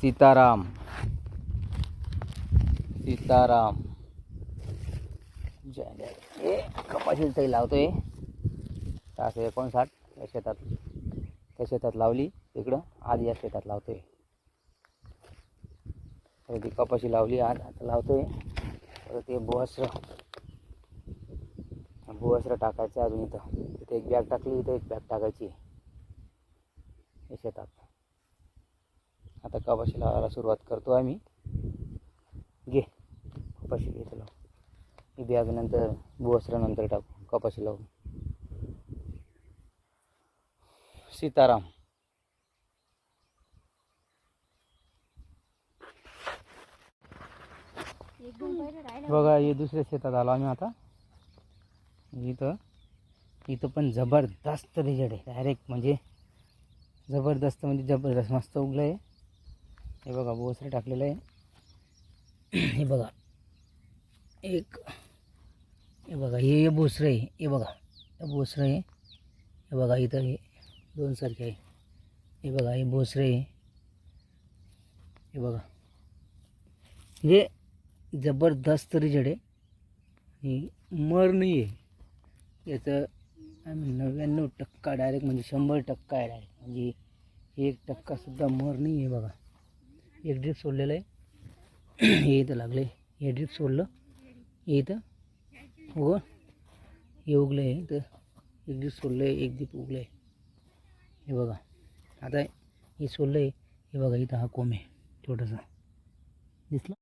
सीताराम. सीताराम. जय जय. हे कपाशीला ताई लावतोय. सहाशे एकोणसाठ. या शेतात त्या शेतात लावली. इकडं आज या शेतात लावतोय. परत ती कपाशी लावली. आज आता लावतोय. तर ते बोसर बोसर टाकायचं अजून इथं. इथे एक बॅग टाकली इथं एक बॅग टाकायची या शेतात. आता कपाशी लावायला सुरुवात करतो आम्ही. घे कपाशी घे तुला. ही बॅग नंतर बोसरा नंतर टाकू कपाशी लावू सीताराम. बघा हे दुसऱ्या शेतात आलो आम्ही आता. इथं इथं पण जबरदस्त रिजल्ट आहे. डायरेक्ट म्हणजे जबरदस्त म्हणजे जबरदस्त. मस्त उगलं आहे हे बघा बोसरे टाकलेलं आहे. हे बघा. एक हे बघा हे हे बोसरं आहे. हे बघा हे बोसरं आहे. हे बघा इथं हे दोन सारखे आहे. हे बघा हे बोसरे आहे. हे बघा. म्हणजे जबरदस्त रिजड आहे. आणि मर नाही आहे. याचं आम्ही नव्याण्णव टक्का डायरेक्ट म्हणजे शंभर टक्का आहे डायरेक्ट म्हणजे एक टक्कासुद्धा मर नाही आहे बघा. एक ड्रीप सोडलेलं आहे. हे इथं लागलं आहे हे ड्रीप सोडलं. हे इथं उग हे उगलं आहे इथं एक ड्रिप सोडलं आहे एक दीप उगलं आहे हे बघा. आता हे सोडलं आहे हे बघा इथं हा कोम आहे. छोटासा. दिसला?